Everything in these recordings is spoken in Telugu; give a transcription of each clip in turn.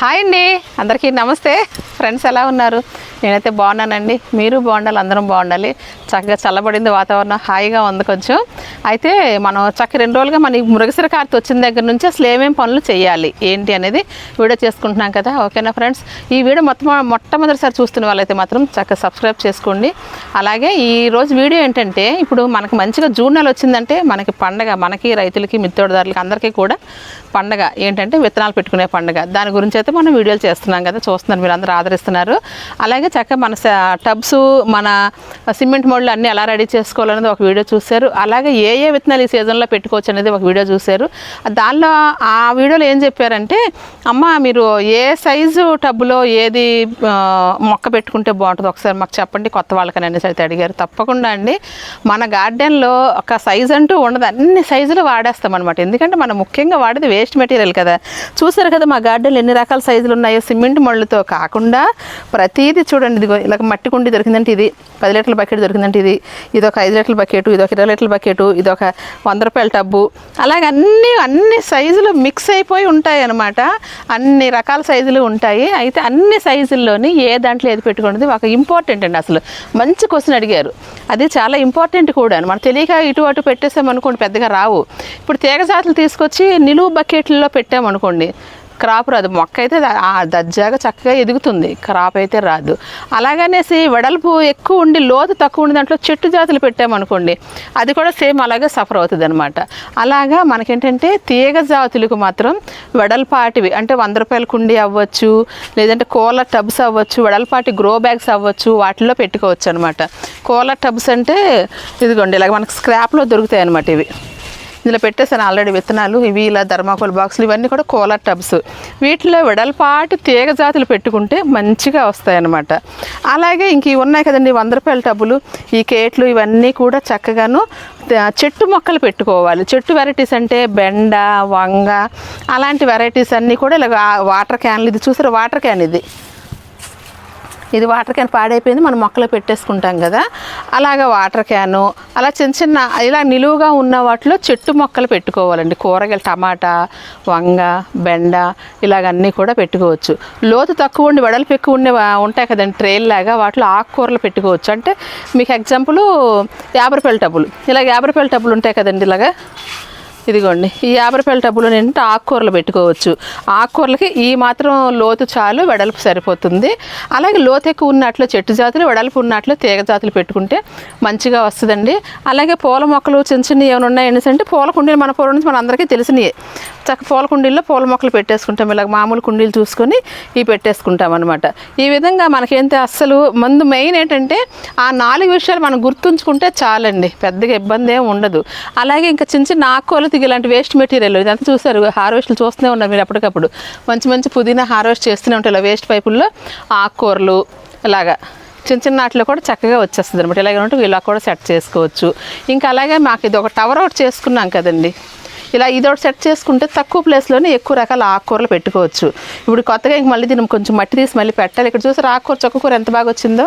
హాయ్ అండి. అందరికీ నమస్తే. ఫ్రెండ్స్ ఎలా ఉన్నారు? నేనైతే బాగున్నానండి. మీరు బాగుండాలి అందరం బాగుండాలి. చక్కగా చల్లబడింది వాతావరణం హాయిగా ఉంది కొంచెం. అయితే మనం చక్క రెండు రోజులుగా మన ఈ మృగశిర కార్తె వచ్చిన దగ్గర నుంచి అసలు ఏమేం పనులు చేయాలి ఏంటి అనేది వీడియో చేసుకుంటున్నాం కదా. ఓకేనా ఫ్రెండ్స్? ఈ వీడియో మొత్తం మొట్టమొదటిసారి చూస్తున్న వాళ్ళైతే మాత్రం చక్కగా సబ్స్క్రైబ్ చేసుకోండి. అలాగే ఈ రోజు వీడియో ఏంటంటే ఇప్పుడు మనకు మంచిగా జూన్ నెల వచ్చిందంటే మనకి పండగ మనకి రైతులకి మిత్రుదారులకి అందరికీ కూడా పండగ. ఏంటంటే విత్తనాలు పెట్టుకునే పండగ. దాని గురించి అయితే మనం వీడియోలు చేస్తున్నాం కదా చూస్తున్నారు మీరు అందరూ ఆదరిస్తున్నారు. అలాగే చక్కగా మన టబ్స్ మన సిమెంట్ మోడ్లు అన్నీ ఎలా రెడీ చేసుకోవాలనేది ఒక వీడియో చూశారు. అలాగే ఏ ఏ విత్తనాలు ఈ సీజన్లో పెట్టుకోవచ్చు అనేది ఒక వీడియో చూశారు. దానిలో ఆ వీడియోలో ఏం చెప్పారంటే అమ్మ మీరు ఏ సైజు టబ్లో ఏది మొక్క పెట్టుకుంటే బాగుంటుంది ఒకసారి మాకు చెప్పండి కొత్త వాళ్ళకని అనేసి అయితే అడిగారు. తప్పకుండా అండి. మన గార్డెన్లో ఒక సైజ్ అంటూ ఉండదు. అన్ని సైజులు వాడేస్తాం అనమాట ఎందుకంటే మనం ముఖ్యంగా వాడేది వేస్ట్ మెటీరియల్ కదా. చూసారు కదా మా గార్డెన్లో ఎన్ని రకాల సైజులు ఉన్నాయో? సిమెంట్ మళ్ళుతో కాకుండా ప్రతిదీ చూడండి ఇదిగో ఇలా మట్టి కుండి దొరికిందంటే ఇది పది లీటర్ల బకెట్ దొరికిందంటే ఇది ఇది ఒక ఐదు లీటర్ల బకెట్ ఇది ఒక ఇరవై లీటర్ల బకెట్ ఇది ఒక వంద రూపాయల టబ్బు. అలాగే అన్ని అన్ని సైజులు మిక్స్ అయిపోయి ఉంటాయి అనమాట అన్ని రకాల సైజులు ఉంటాయి. అయితే అన్ని సైజుల్లోని ఏ దాంట్లో ఏది పెట్టుకున్నది ఒక ఇంపార్టెంట్ అండి అసలు. మంచి క్వశ్చన్ అడిగారు. అది చాలా ఇంపార్టెంట్ కూడా. మనం తెలియక ఇటు అటు పెట్టేసామనుకోండి పెద్దగా రావు. ఇప్పుడు తీగ జాతులు తీసుకొచ్చి నిలువు బకెట్లలో పెట్టామనుకోండి క్రాప్ రాదు. మొక్క అయితే దజ్జాగా చక్కగా ఎదుగుతుంది. క్రాప్ అయితే రాదు. అలాగనేసి వెడల్పు ఎక్కువ ఉండి లోతు తక్కువ ఉండి దాంట్లో చెట్టు జాతులు పెట్టామనుకోండి అది కూడా సేమ్ అలాగే సఫర్ అవుతుంది అనమాట అలాగా మనకేంటంటే తీగ జాతులకు మాత్రం వెడల్పాటివి అంటే వంద రూపాయల కుండి అవ్వచ్చు లేదంటే కోల టబ్స్ అవ్వచ్చు వెడల్పాటి గ్రో బ్యాగ్స్ అవ్వచ్చు వాటిల్లో పెట్టుకోవచ్చు అనమాట కోల టబ్స్ అంటే ఇదిగోండి ఇలాగ మనకు స్క్రాప్లో దొరుకుతాయి అనమాట ఇవి. ఇందులో పెట్టేసాను ఆల్రెడీ విత్తనాలు ఇవి ఇలా ధర్మాకోల్ బాక్సులు ఇవన్నీ కూడా కోలర్ టబ్స్. వీటిలో వెడల్పాటి తీగ జాతులు పెట్టుకుంటే మంచిగా వస్తాయి అన్నమాట అలాగే ఇంక ఉన్నాయి కదండి వంద రూపాయల టబ్బులు. ఈ కేట్లు ఇవన్నీ కూడా చక్కగాను చెట్టు మొక్కలు పెట్టుకోవాలి. చెట్టు వెరైటీస్ అంటే బెండ వంగ అలాంటి వెరైటీస్ అన్నీ కూడా ఇలా వాటర్ క్యాన్లు ఇది చూసారా? వాటర్ క్యాన్ ఇది. ఇది వాటర్ క్యాన్ పాడైపోయింది మనం మొక్కలు పెట్టేసుకుంటాం కదా. అలాగ వాటర్ క్యాను అలా చిన్న చిన్న ఇలా నిలువుగా ఉన్న వాటిలో చెట్టు మొక్కలు పెట్టుకోవాలండి. కూరగాయలు టమాటా వంగ బెండ ఇలాగన్నీ కూడా పెట్టుకోవచ్చు. లోతు తక్కువ ఉండి వెడల్పు ఎక్కువ ఉండే ఉంటాయి కదండి ట్రైల్ లాగా వాటిలో ఆకుకూరలు పెట్టుకోవచ్చు. అంటే మీకు ఎగ్జాంపుల్ యాభై రూపాయల టబ్బులు. ఇలా యాభై రూపాయల టబ్బులు ఉంటాయి కదండి ఇలాగా. ఇదిగోండి ఈ యాభై రూపాయల టబ్బులో ఏంటంటే ఆకుకూరలు పెట్టుకోవచ్చు. ఆకుకూరలకి ఈ మాత్రం లోతు చాలు వెడల్పు సరిపోతుంది. అలాగే లోతు ఎక్కువ ఉన్నట్లు చెట్టు జాతులు వెడల్పు ఉన్నట్లు తీగ జాతులు పెట్టుకుంటే మంచిగా వస్తుందండి. అలాగే పూల మొక్కలు చిన్న చిన్న ఏమైనా ఉన్నాయి అంటే పూల కుండీలు మన పూర్వం నుంచి మన అందరికీ తెలిసినవి చక్క పూల కుండీల్లో పూల మొక్కలు పెట్టేసుకుంటాం ఇలాగ మామూలు కుండీలు చూసుకొని ఇవి పెట్టేసుకుంటాం అనమాట ఈ విధంగా మనకేంటే అస్సలు ముందు మెయిన్ ఏంటంటే ఆ నాలుగు విషయాలు మనం గుర్తుంచుకుంటే చాలండి పెద్దగా ఇబ్బంది ఏం ఉండదు. అలాగే ఇంకా చిన్న చిన్న ఆకుకూరలు తిగి ఇలాంటి వేస్ట్ మెటీరియల్ ఇదంతా చూసారు హార్వెస్ట్లు చూస్తూనే ఉన్నారు మీరు అప్పటికప్పుడు మంచి మంచి పుదీనా హార్వెస్ట్ చేస్తూనే ఉంటారు ఇలా వేస్ట్ పైపుల్లో ఆకుకూరలు అలాగా చిన్న చిన్న వాటిలో కూడా చక్కగా వచ్చేస్తుంది అనమాట ఇలాగే ఉంటే ఇలా కూడా సెట్ చేసుకోవచ్చు. ఇంకా అలాగే మాకు ఇది ఒక టవర్ అవుట్ చేసుకున్నాం కదండి. ఇలా ఇది ఒకటి సెట్ చేసుకుంటే తక్కువ ప్లేస్లోనే ఎక్కువ రకాల ఆకుకూరలు పెట్టుకోవచ్చు. ఇప్పుడు కొత్తగా ఇంక మళ్ళీ దీన్ని కొంచెం మట్టి తీసి మళ్ళీ పెట్టాలి. ఇక్కడ చూసారు ఆకుకూర చొక్కకూర ఎంత బాగా వచ్చిందో?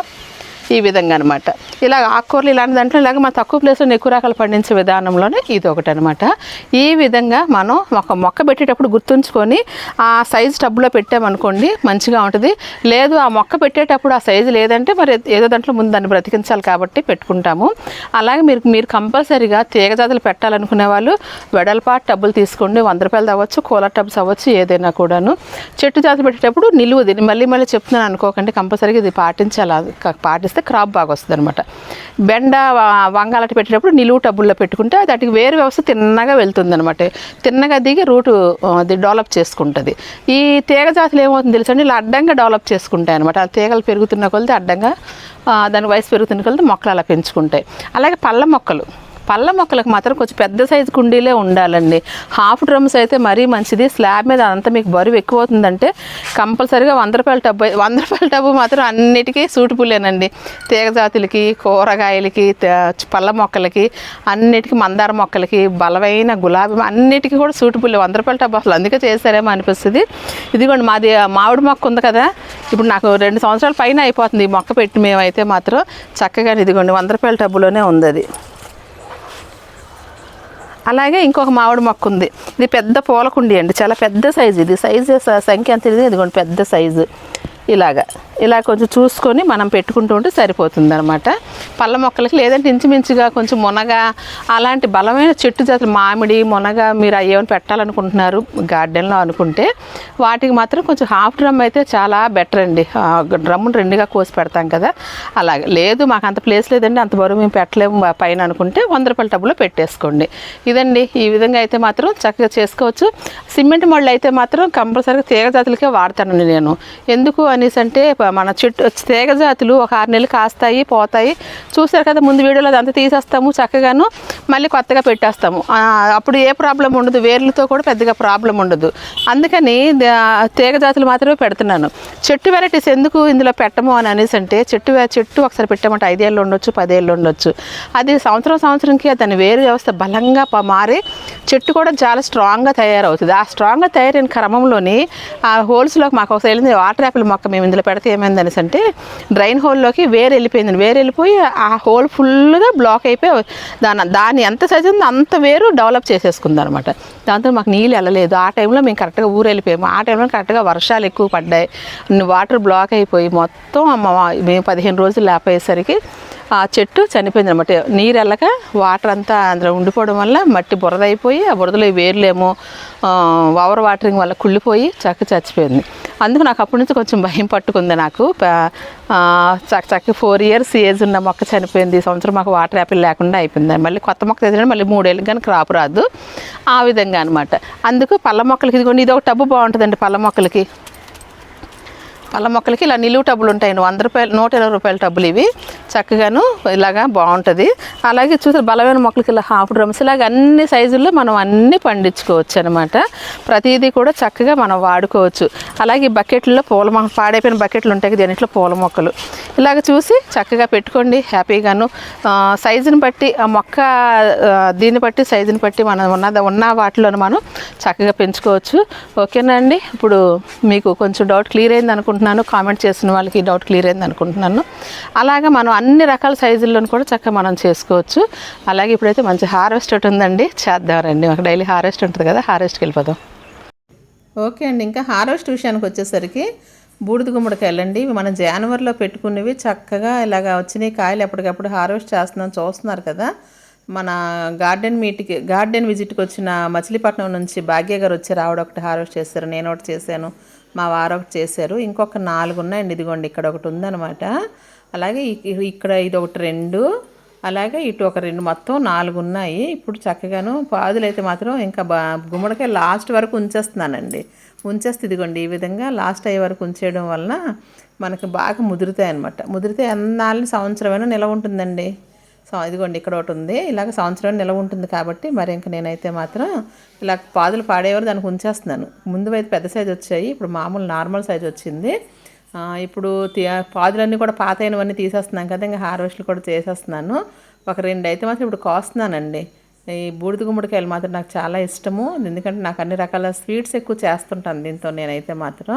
ఈ విధంగా అనమాట ఇలా ఆకుకూరలు ఇలాంటి దాంట్లో ఇలాగ మన తక్కువ ప్లేస్లో ఎక్కువ రకాలు పండించే విధానంలోనే ఇది ఒకటి అనమాట ఈ విధంగా మనం ఒక మొక్క పెట్టేటప్పుడు గుర్తుంచుకొని ఆ సైజు టబ్లో పెట్టామనుకోండి మంచిగా ఉంటుంది. లేదు ఆ మొక్క పెట్టేటప్పుడు ఆ సైజు లేదంటే మరి ఏదో దాంట్లో ముందు దాన్ని బ్రతికించాలి కాబట్టి పెట్టుకుంటాము. అలాగే మీరు మీరు కంపల్సరీగా తీగ జాతులు పెట్టాలనుకునే వాళ్ళు వెడల్పాటు టబ్బులు తీసుకోండి. వంద రూపాయలు అవ్వచ్చు కూలర్ టబ్స్ అవ్వచ్చు ఏదైనా కూడాను. చెట్టు జాతులు పెట్టేటప్పుడు నిలువు మళ్ళీ మళ్ళీ చెప్తున్నాను అనుకోకండి కంపల్సరీగా ఇది పాటించాలి పాటిస్తే క- క్రాప్ బాగా వస్తుంది అనమాట బెండ వంగ అలాంటి పెట్టేటప్పుడు నిలువు టబ్బుల్లో పెట్టుకుంటే అది వేరు వ్యవస్థ తిన్నగా వెళ్తుంది అనమాట తిన్నగా దిగి రూటు అది డెవలప్ చేసుకుంటుంది. ఈ తీగ జాతులు ఏమవుతుంది తెలుసండి ఇలా అడ్డంగా డెవలప్ చేసుకుంటాయి అనమాట ఆ తీగలు పెరుగుతున్న కొలది అడ్డంగా దాని వయసు పెరుగుతున్న కొలది మొక్కలు అలా పెంచుకుంటాయి. అలాగే పళ్ళ మొక్కలు. పళ్ళ మొక్కలకు మాత్రం కొంచెం పెద్ద సైజు కుండీలే ఉండాలండి. హాఫ్ డ్రమ్స్ అయితే మరీ మంచిది. స్లాబ్ మీద అంతా మీకు బరువు ఎక్కువ అవుతుందంటే కంపల్సరీగా వంద రూపాయల టబ్బు వంద రూపాయల టబ్బు మాత్రం అన్నిటికీ సూటిపులేనండి. తీగ జాతులకి కూరగాయలకి పళ్ళ మొక్కలకి అన్నిటికీ మందార మొక్కలకి బలమైన గులాబీ అన్నిటికీ కూడా సూటిపుల్లే. వంద రూపాయల టబ్బు అసలు అందుకే చేశారేమో అనిపిస్తుంది. ఇదిగోండి మాది మామిడి మొక్క ఉంది కదా. ఇప్పుడు నాకు రెండు సంవత్సరాల పైన అయిపోతుంది ఈ మొక్క పెట్టి మేమైతే మాత్రం చక్కగా ఇదిగోండి వంద రూపాయల టబ్బులోనే ఉంది అది. అలాగే ఇంకొక మామిడి మొక్క ఉంది ఇది పెద్ద పూలకుండి అండి. చాలా పెద్ద సైజు ఇది. సైజు సంఖ్య ఎంత ఇది ఇదిగోండి పెద్ద సైజు. ఇలాగా. ఇలా కొంచెం చూసుకొని మనం పెట్టుకుంటూ ఉంటే సరిపోతుంది అనమాట పళ్ళ మొక్కలకి లేదంటే ఇంచుమించుగా కొంచెం మునగ అలాంటి బలమైన చెట్టు జాతులు మామిడి మునగ మీరు అయ్యేమని పెట్టాలనుకుంటున్నారు గార్డెన్లో అనుకుంటే వాటికి మాత్రం కొంచెం హాఫ్ డ్రమ్ అయితే చాలా బెటర్ అండి. డ్రమ్మును రెండుగా కోసి పెడతాం కదా. అలాగే. లేదు మాకు అంత ప్లేస్ లేదండి అంత బరువు మేము పెట్టలేము పైన అనుకుంటే వంద రూపాయల టబ్బులో పెట్టేసుకోండి. ఇదండి ఈ విధంగా అయితే మాత్రం చక్కగా చేసుకోవచ్చు. సిమెంట్ మళ్ళు అయితే మాత్రం కంపల్సరీగా తీగ జాతులకే వాడతానండి నేను. ఎందుకు అనేసి అంటే మన చెట్టు తీగ జాతులు ఒక ఆరు నెలలు కాస్తాయి పోతాయి. చూసారు కదా ముందు వీడియోలో అదంతా తీసేస్తాము చక్కగాను మళ్ళీ కొత్తగా పెట్టేస్తాము. అప్పుడు ఏ ప్రాబ్లం ఉండదు వేర్లతో కూడా పెద్దగా ప్రాబ్లం ఉండదు. అందుకని తీగ జాతులు మాత్రమే పెడుతున్నాను. చెట్టు వెరైటీస్ ఎందుకు ఇందులో పెట్టము అని అనేసి అంటే చెట్టు చెట్టు ఒకసారి పెట్టామంటే ఐదేళ్ళు ఉండొచ్చు పదేళ్ళు ఉండొచ్చు. అది సంవత్సరం సంవత్సరంకి దాని వేరు వ్యవస్థ బలంగా ప- మారి చెట్టు కూడా చాలా స్ట్రాంగ్గా తయారవుతుంది. ఆ స్ట్రాంగ్గా తయారైన క్రమంలోని ఆ హోల్స్లో మాకు ఒకసారి వాటర్ యాపిల్ మొక్క మేము ఇందులో పెడితే ఏమైంది అనేసి అంటే డ్రైన్ హోల్లోకి వేరు వెళ్ళిపోయింది. వేరు వెళ్ళిపోయి ఆ హోల్ ఫుల్గా బ్లాక్ అయిపోయి దాని దాన్ని ఎంత సైజ్ ఉందో అంత వేరు డెవలప్ చేసేసుకుంది అనమాట దాంతో మాకు నీళ్ళు వెళ్ళలేదు. ఆ టైంలో మేము కరెక్ట్గా ఊరు వెళ్ళిపోయాము. ఆ టైంలో కరెక్ట్గా వర్షాలు ఎక్కువ పడ్డాయి. వాటర్ బ్లాక్ అయిపోయి మొత్తం మేము పదిహేను రోజులు లేకపోయేసరికి ఆ చెట్టు చనిపోయింది అనమాట నీరు వెళ్ళక వాటర్ అంతా అందులో ఉండిపోవడం వల్ల మట్టి బురద అయిపోయి ఆ బురదలో ఈ వేర్లేమో ఓవర్ వాటరింగ్ వల్ల కుళ్ళిపోయి చక్క చచ్చిపోయింది. అందుకు నాకు అప్పటి నుంచి కొంచెం భయం పట్టుకుంది నాకు. చక్క చక్క ఫోర్ ఇయర్స్ ఏజ్ ఉన్న మొక్క చనిపోయింది. ఈ సంవత్సరం మాకు వాటర్ యాపిల్ లేకుండా అయిపోయింది. మళ్ళీ కొత్త మొక్క తెచ్చిన మళ్ళీ మూడేళ్ళు కానీ క్రాప్ రాదు. ఆ విధంగా అనమాట అందుకు పళ్ళ మొక్కలకి ఇదిగోండి ఇది ఒక టబ్బు బాగుంటుందండి పళ్ళ మొక్కలకి. పళ్ళ మొక్కలకి ఇలా నిలువు టబ్బులు ఉంటాయండి వంద రూపాయలు నూట ఇరవై రూపాయల టబ్బులు ఇవి. చక్కగాను ఇలాగా బాగుంటుంది. అలాగే చూస్తే బలమైన మొక్కలకి ఇలా హాఫ్ డ్రమ్స్ ఇలాగ అన్ని సైజుల్లో మనం అన్నీ పండించుకోవచ్చు అనమాట ప్రతిదీ కూడా చక్కగా మనం వాడుకోవచ్చు. అలాగే బకెట్లో పూల మొక్క పాడైపోయిన బకెట్లు ఉంటాయి కదా పూల మొక్కలు. ఇలాగ చూసి చక్కగా పెట్టుకోండి హ్యాపీగాను. సైజుని బట్టి ఆ మొక్క దీన్ని బట్టి సైజుని బట్టి మనం ఉన్న ఉన్న వాటిలోనూ మనం చక్కగా పెంచుకోవచ్చు. ఓకేనా అండి? ఇప్పుడు మీకు కొంచెం డౌట్ క్లియర్ అయింది అనుకుంటున్నాను కామెంట్ చేసిన వాళ్ళకి డౌట్ క్లియర్ అయింది అనుకుంటున్నాను అలాగే మనం అన్ని రకాల సైజుల్లోనూ కూడా చక్కగా మనం చేసుకోవచ్చు. అలాగే ఇప్పుడైతే మంచి హార్వెస్ట్ ఒకటి ఉందండి. చేద్దాం రండి మాకు డైలీ హార్వెస్ట్ ఉంటుంది కదా హార్వెస్ట్కి వెళ్ళిపోదాం. ఓకే అండి. ఇంకా హార్వెస్ట్ విషయానికి వచ్చేసరికి బూడిద గుమ్మడికాయలు అండి ఇవి మనం జనవరిలో పెట్టుకునేవి చక్కగా ఇలాగ వచ్చినాయి. కాయలు ఎప్పటికప్పుడు హార్వెస్ట్ చేస్తున్నాం చూస్తున్నారు కదా. మన గార్డెన్ మీట్కి గార్డెన్ విజిట్కి వచ్చిన మచిలీపట్నం నుంచి భాగ్య గారు వచ్చి రావడం ఒకటి హార్వెస్ట్ చేశారు. నేను ఒకటి చేశాను. మా వారు ఒకటి చేశారు. ఇంకొక నాలుగు ఉన్నాయండి. ఇదిగోండి. ఇక్కడ ఒకటి ఉందన్నమాట. అలాగే ఇక్కడ ఇది ఒకటి రెండు అలాగే ఇటు ఒక రెండు మొత్తం నాలుగు ఉన్నాయి ఇప్పుడు చక్కగాను పాదులు అయితే మాత్రం ఇంకా బా గుమ్మడికాయ లాస్ట్ వరకు ఉంచేస్తున్నానండి. ఉంచేస్తే ఇదిగోండి ఈ విధంగా లాస్ట్ అయ్యే వరకు ఉంచేయడం వలన మనకి బాగా ముదురుతాయి అనమాట ముదిరితే ఎన్నాళ్ళని సంవత్సరమైనా నిలవ ఉంటుందండి. ఇదిగోండి ఇక్కడ ఒకటి ఉంది. ఇలాగ సంవత్సరం నిలవ ఉంటుంది కాబట్టి మరి ఇంక నేనైతే మాత్రం ఇలా పాదులు పాడేవారు దానికి ఉంచేస్తున్నాను. ముందు అయితే పెద్ద సైజు వచ్చాయి. ఇప్పుడు మామూలు నార్మల్ సైజు వచ్చింది. ఇప్పుడు పాదులన్నీ కూడా పాత అయినవన్నీ తీసేస్తున్నాం కదా ఇంకా హార్వెస్ట్లు కూడా చేసేస్తున్నాను. ఒక రెండు అయితే మాత్రం ఇప్పుడు కోస్తున్నానండి. ఈ బూడిద గుమ్మడికాయలు మాత్రం నాకు చాలా ఇష్టము. ఎందుకంటే నాకు అన్ని రకాల స్వీట్స్ ఎక్కువ చేస్తుంటాను దీంతో నేనైతే మాత్రం.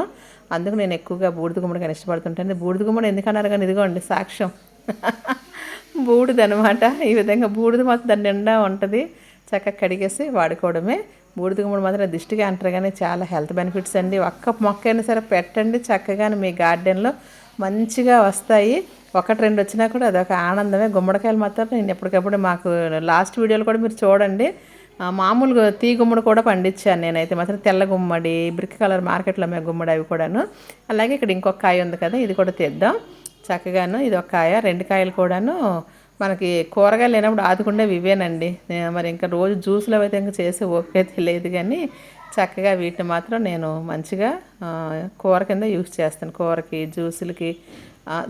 అందుకు నేను ఎక్కువగా బూడిద గుమ్మడికాయలు ఇష్టపడుతుంటాను. బూడిద గుమ్మడి ఎందుకన్నారు కానీ ఇదిగోండి సాక్ష్యం. బూడిద అనమాట ఈ విధంగా బూడిద మాత్రం దాని నిండా ఉంటుంది. చక్కగా కడిగేసి వాడుకోవడమే. బూడిద గుమ్మడి మాత్రం దిష్టిగా అంటారు కానీ చాలా హెల్త్ బెనిఫిట్స్ అండి. ఒక్క మొక్క అయినా సరే పెట్టండి చక్కగా మీ గార్డెన్లో. మంచిగా వస్తాయి. ఒకటి రెండు వచ్చినా కూడా అదొక ఆనందమే. గుమ్మడికాయలు మాత్రం నేను ఎప్పటికప్పుడు మాకు లాస్ట్ వీడియోలు కూడా మీరు చూడండి. మామూలుగా తీ గుమ్మడి కూడా పండించాను నేనైతే. మాత్రం తెల్ల గుమ్మడి బ్రిక్ కలర్ మార్కెట్లో అమ్మే గుమ్మడి అవి కూడాను. అలాగే ఇక్కడ ఇంకొక కాయ ఉంది కదా ఇది కూడా తెద్దాం. చక్కగాను ఇది ఒక కాయ రెండు కాయలు కూడాను. మనకి కూరగాయలు లేనప్పుడు ఆదుకుండేవి ఇవేనండి మరి ఇంకా రోజు జ్యూస్లో అయితే ఇంకా చేసే ఓపిక తెలియదు కానీ చక్కగా వీటిని మాత్రం నేను మంచిగా కూర కింద యూస్ చేస్తాను. కూరకి జ్యూసులకి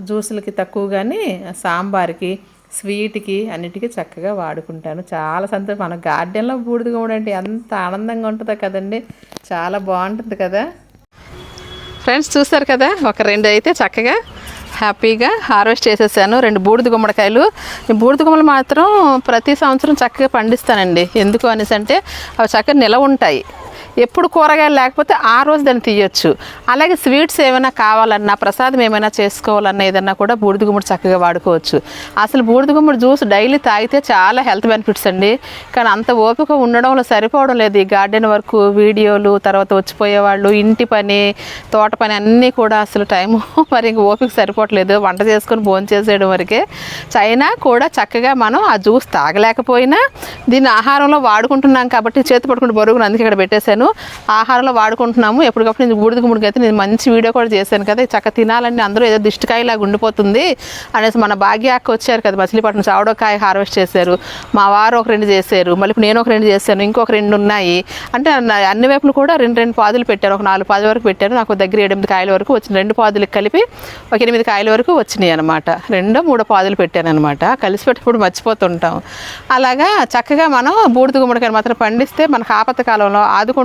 జ్యూసులకి తక్కువ కానీ సాంబార్కి స్వీట్కి అన్నిటికీ చక్కగా వాడుకుంటాను. చాలా సంతోషం. మన గార్డెన్లో బూడిద గుమ్మడి అంటే ఎంత ఆనందంగా ఉంటుందో కదండి. చాలా బాగుంటుంది కదా. ఫ్రెండ్స్ చూస్తారు కదా? ఒక రెండు అయితే చక్కగా హ్యాపీగా హార్వెస్ట్ చేసేసాను. రెండు బూడిద గుమ్మడికాయలు. ఈ బూడిద గుమ్మలు మాత్రం ప్రతి సంవత్సరం చక్కగా పండిస్తానండి. ఎందుకు అనేసి అంటే అవి చక్కగా నిలవ ఉంటాయి ఎప్పుడు కూరగాయలు లేకపోతే ఆ రోజు దాన్ని తీయొచ్చు. అలాగే స్వీట్స్ ఏమైనా కావాలన్నా ప్రసాదం ఏమైనా చేసుకోవాలన్నా ఏదన్నా కూడా బూడిద గుమ్మడి చక్కగా వాడుకోవచ్చు. అసలు బూడిద గుమ్మడి జ్యూస్ డైలీ తాగితే చాలా హెల్త్ బెనిఫిట్స్ అండి. కానీ అంత ఓపిక ఉండడంలో సరిపోవడం లేదు. ఈ గార్డెన్ వర్క్ వీడియోలు తర్వాత వచ్చిపోయే వాళ్ళు ఇంటి పని తోట పని అన్నీ కూడా అసలు టైము మరి ఇంక ఓపిక సరిపోవట్లేదు. వంట చేసుకొని భోజనం చేసేయడం వరకే. చైనా కూడా చక్కగా మనం ఆ జ్యూస్ తాగలేకపోయినా దీన్ని ఆహారంలో వాడుకుంటున్నాం కాబట్టి చేతి పట్టుకుంటూ బరువును అందుకే ఇక్కడ పెట్టేశాను. ఆహారంలో వాడుకుంటున్నాము. ఎప్పటికప్పుడు నేను బూడిద గుమ్మడికి అయితే నేను మంచి వీడియో కూడా చేశాను కదా. చక్క తినాలని అందరూ ఏదో దిష్టికాయలాగా ఉండిపోతుంది అనేసి మన భాగ్య అక్క వచ్చారు కదా. మచిలీపట్నం చావడకాయ హార్వెస్ట్ చేశారు. మా వారు ఒక రెండు చేశారు. మళ్ళీ నేను ఒక రెండు చేశాను. ఇంకొక రెండు ఉన్నాయి. అంటే అన్ని వైపులు కూడా రెండు రెండు పాదులు పెట్టారు. ఒక నాలుగు పాదుల వరకు పెట్టారు. నాకు దగ్గర ఎనిమిది కాయల వరకు వచ్చిన రెండు పాదులకు కలిపి ఒక ఎనిమిది కాయల వరకు వచ్చినాయి అనమాట రెండో మూడో పాదులు పెట్టాను అనమాట కలిసి పెట్టినప్పుడు మర్చిపోతుంటాం. అలాగా చక్కగా మనం బూడిద గుమ్మడికాయలు మాత్రం పండిస్తే మనకు ఆపత్త కాలంలో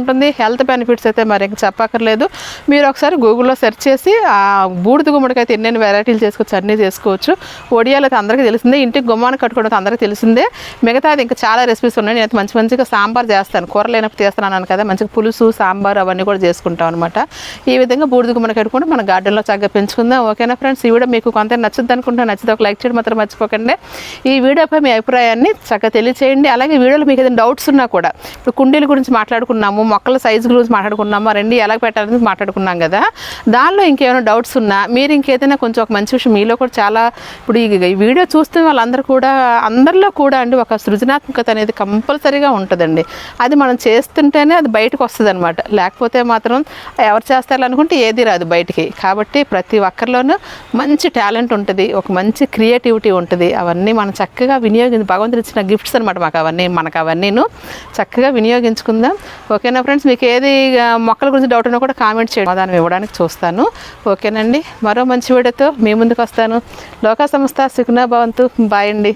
ఉంటుంది హెల్త్ బెనిఫిట్స్ అయితే మరి ఇంకా చెప్పక్కర్లేదు. మీరు ఒకసారి గూగుల్లో సెర్చ్ చేసి ఆ బూడిద గుమ్మడికైతే అయితే ఎన్నెన్ని వెరైటీలు చేసుకోవచ్చు అన్నీ చేసుకోవచ్చు. ఒడియాలు అయితే అందరికీ తెలిసిందే. ఇంటికి గుమ్మాన్ని కట్టుకోవడం అందరికీ తెలిసిందే. మిగతాది ఇంకా చాలా రెసిపీస్ ఉన్నాయి. నేను మంచి మంచిగా సాంబార్ చేస్తాను. కూర లేనప్పుడు చేస్తున్నాను కదా. మంచిగా పులుసు సాంబార్ అవన్నీ కూడా చేసుకుంటాం అనమాట ఈ విధంగా బూడిద గుమ్మడి కట్టుకుంటే మన గార్డెన్లో చక్కగా పెంచుకుందాం. ఓకేనా ఫ్రెండ్స్? ఈ వీడియో మీకు కొంత నచ్చుద్ది అనుకుంటున్నా నచ్చితే ఒక లైక్ చేయడం మాత్రం మర్చిపోకండి. ఈ వీడియోపై మీ అభిప్రాయాన్ని చక్కగా తెలియచేయండి. అలాగే వీడియోలో మీకు ఏదైనా డౌట్స్ ఉన్నా కూడా ఇప్పుడు కుండీల గురించి మాట్లాడుకున్నాము మొక్కల సైజు గురించి మాట్లాడుకున్నాము? రెండు ఎలా పెట్టాలని మాట్లాడుకున్నాం కదా. దానిలో ఇంకేమైనా డౌట్స్ ఉన్నా మీరు ఇంకేదైనా కొంచెం ఒక మంచి విషయం మీలో కూడా చాలా ఇప్పుడు ఈ వీడియో చూస్తున్న వాళ్ళందరూ కూడా అందరిలో కూడా అండి ఒక సృజనాత్మకత అనేది కంపల్సరీగా ఉంటుందండి. అది మనం చేస్తుంటేనే అది బయటకు వస్తుంది అనమాట లేకపోతే మాత్రం ఎవరు చేస్తారు అనుకుంటే ఏది రాదు బయటికి. కాబట్టి ప్రతి ఒక్కరిలోనూ మంచి టాలెంట్ ఉంటుంది ఒక మంచి క్రియేటివిటీ ఉంటుంది. అవన్నీ మనం చక్కగా వినియోగించి భగవంతుడు ఇచ్చిన గిఫ్ట్స్ అనమాట మాకు అవన్నీ మనకు అవన్నీను. చక్కగా వినియోగించుకుందాం. ఓకేనా ఫ్రెండ్స్ మీకు ఏది మొక్కల గురించి డౌట్ ఉన్నా కూడా కామెంట్ చేయడం. దాన్ని ఇవ్వడానికి చూస్తాను. ఓకేనండి. మరో మంచి వీడియోతో మీ ముందుకు వస్తాను. లోకా సంస్థ సుఖనా భవంతు. బాయ్ అండి.